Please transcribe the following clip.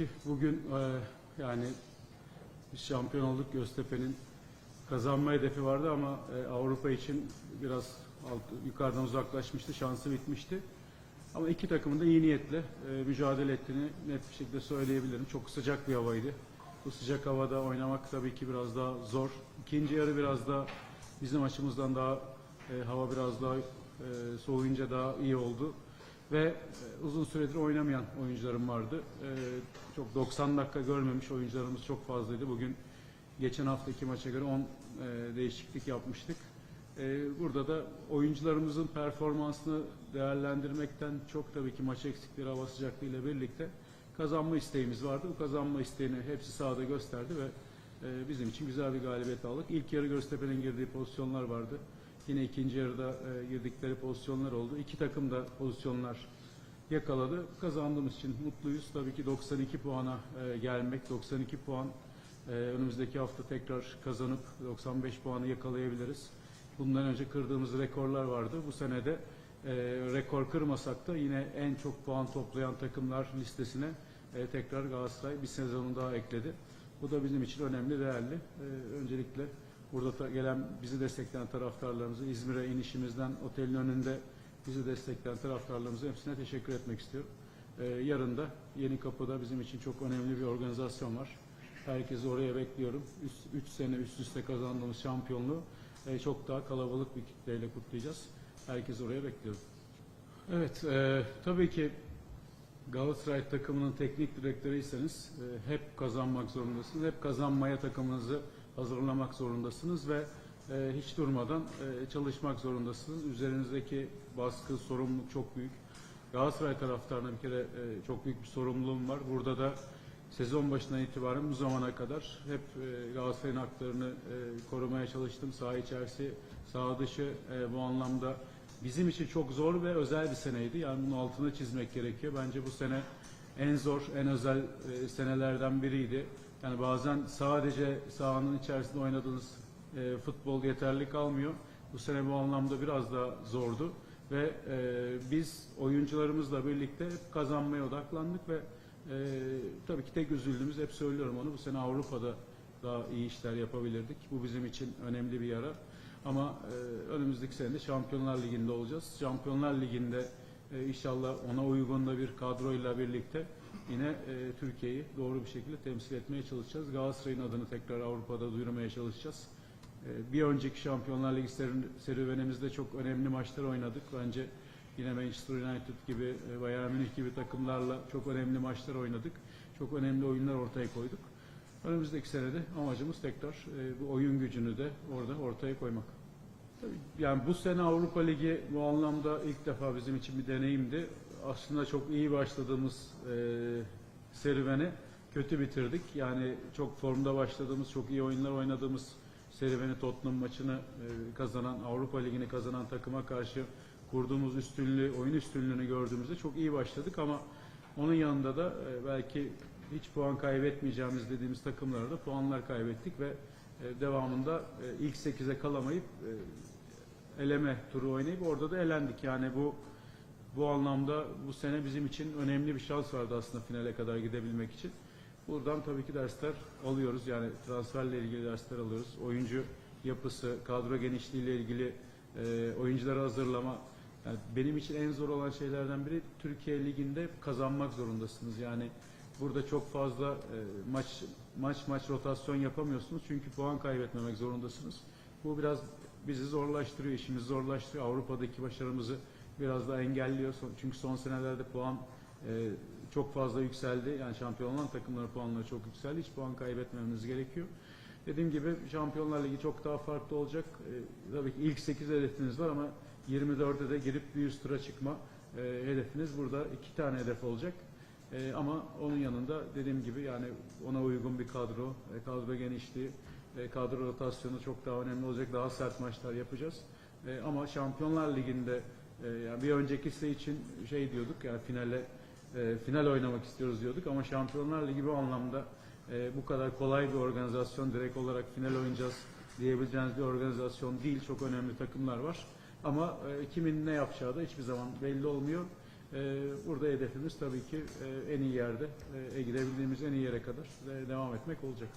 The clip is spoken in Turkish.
ki bugün e, yani şampiyon olduk Göztepe'nin kazanma hedefi vardı ama e, Avrupa için biraz alt, yukarıdan uzaklaşmıştı, şansı bitmişti. Ama iki takımın da iyi niyetle e, mücadele ettiğini net bir şekilde söyleyebilirim. Çok sıcak bir havaydı. Bu sıcak havada oynamak tabii ki biraz daha zor. İkinci yarı biraz daha bizim açımızdan daha e, hava biraz daha e, soğuyunca daha iyi oldu. Ve e, uzun süredir oynamayan oyuncularım vardı. E, çok 90 dakika görmemiş oyuncularımız çok fazlaydı. Bugün geçen haftaki maça göre 10 e, değişiklik yapmıştık. Burada da oyuncularımızın performansını değerlendirmekten çok tabii ki maç eksikleri hava sıcaklığı ile birlikte kazanma isteğimiz vardı. Bu kazanma isteğini hepsi sahada gösterdi ve bizim için güzel bir galibiyet aldık. İlk yarı Göztepe'nin girdiği pozisyonlar vardı. Yine ikinci yarıda e, girdikleri pozisyonlar oldu. İki takım da pozisyonlar yakaladı. Kazandığımız için mutluyuz. Tabii ki 92 puana e, gelmek, 92 puan e, önümüzdeki hafta tekrar kazanıp 95 puanı yakalayabiliriz. Bundan önce kırdığımız rekorlar vardı. Bu senede e, rekor kırmasak da yine en çok puan toplayan takımlar listesine e, tekrar Galatasaray bir sezonu daha ekledi. Bu da bizim için önemli, değerli. E, öncelikle burada gelen bizi destekleyen taraftarlarımızı, İzmir'e inişimizden otelin önünde bizi destekleyen taraftarlarımıza hepsine teşekkür etmek istiyorum. E, yarın da Yeni Kapı'da bizim için çok önemli bir organizasyon var. Herkesi oraya bekliyorum. 3 sene üst üste kazandığımız şampiyonluğu e, çok daha kalabalık bir kitleyle kutlayacağız. Herkesi oraya bekliyorum. Evet, e, tabii ki Galatasaray takımının teknik direktörüyseniz e, hep kazanmak zorundasınız. Hep kazanmaya takımınızı hazırlamak zorundasınız ve e, hiç durmadan e, çalışmak zorundasınız. Üzerinizdeki baskı, sorumluluk çok büyük. Galatasaray taraftarına bir kere e, çok büyük bir sorumluluğum var. Burada da sezon başından itibaren bu zamana kadar hep e, Galatasaray'ın haklarını e, korumaya çalıştım. Saha içerisi, saha dışı e, bu anlamda bizim için çok zor ve özel bir seneydi. Yani bunun altını çizmek gerekiyor. Bence bu sene en zor, en özel e, senelerden biriydi. Yani bazen sadece sahanın içerisinde oynadığınız e, futbol yeterli kalmıyor. Bu sene bu anlamda biraz daha zordu ve e, biz oyuncularımızla birlikte hep kazanmaya odaklandık ve e, tabii ki tek üzüldüğümüz hep söylüyorum onu bu sene Avrupa'da daha iyi işler yapabilirdik. Bu bizim için önemli bir yara. Ama e, önümüzdeki sene de Şampiyonlar Ligi'nde olacağız. Şampiyonlar Ligi'nde e, inşallah ona uygun da bir kadroyla birlikte yine e, Türkiye'yi doğru bir şekilde temsil etmeye çalışacağız. Galatasaray'ın adını tekrar Avrupa'da duyurmaya çalışacağız. E, bir önceki Şampiyonlar Ligi serüvenimizde çok önemli maçlar oynadık. Bence yine Manchester United gibi, e, Bayern Münih gibi takımlarla çok önemli maçlar oynadık. Çok önemli oyunlar ortaya koyduk. Önümüzdeki senede amacımız tekrar e, bu oyun gücünü de orada ortaya koymak. Yani bu sene Avrupa Ligi bu anlamda ilk defa bizim için bir deneyimdi. Aslında çok iyi başladığımız e, serüveni kötü bitirdik. Yani çok formda başladığımız, çok iyi oyunlar oynadığımız serüveni Tottenham maçını e, kazanan, Avrupa Ligi'ni kazanan takıma karşı kurduğumuz üstünlüğü, oyun üstünlüğünü gördüğümüzde çok iyi başladık ama onun yanında da e, belki hiç puan kaybetmeyeceğimiz dediğimiz takımlarda puanlar kaybettik ve e, devamında e, ilk 8'e kalamayıp e, eleme turu oynayıp orada da elendik. Yani bu bu anlamda bu sene bizim için önemli bir şans vardı aslında finale kadar gidebilmek için. Buradan tabii ki dersler alıyoruz. Yani transferle ilgili dersler alıyoruz. Oyuncu yapısı, kadro genişliği ile ilgili e, oyuncuları hazırlama. Yani benim için en zor olan şeylerden biri Türkiye Ligi'nde kazanmak zorundasınız. Yani burada çok fazla e, maç maç maç rotasyon yapamıyorsunuz çünkü puan kaybetmemek zorundasınız. Bu biraz bizi zorlaştırıyor, işimizi zorlaştırıyor. Avrupa'daki başarımızı biraz daha engelliyor. Çünkü son senelerde puan e, çok fazla yükseldi. Yani şampiyon olan takımların puanları çok yükseldi. Hiç puan kaybetmememiz gerekiyor. Dediğim gibi Şampiyonlar Ligi çok daha farklı olacak. E, tabii ki ilk 8 hedefiniz var ama 24'e de girip bir üst tura çıkma e, hedefiniz burada iki tane hedef olacak. E, ama onun yanında dediğim gibi yani ona uygun bir kadro, e, kadro genişliği, e, kadro rotasyonu çok daha önemli olacak. Daha sert maçlar yapacağız. E, ama Şampiyonlar Ligi'nde e, yani bir öncekisi için şey diyorduk yani finale e, final oynamak istiyoruz diyorduk ama Şampiyonlar Ligi bu anlamda e, bu kadar kolay bir organizasyon direkt olarak final oynayacağız diyebileceğiniz bir organizasyon değil. Çok önemli takımlar var. Ama e, kimin ne yapacağı da hiçbir zaman belli olmuyor. E, burada hedefimiz tabii ki e, en iyi yerde, e, gidebildiğimiz en iyi yere kadar e, devam etmek olacak.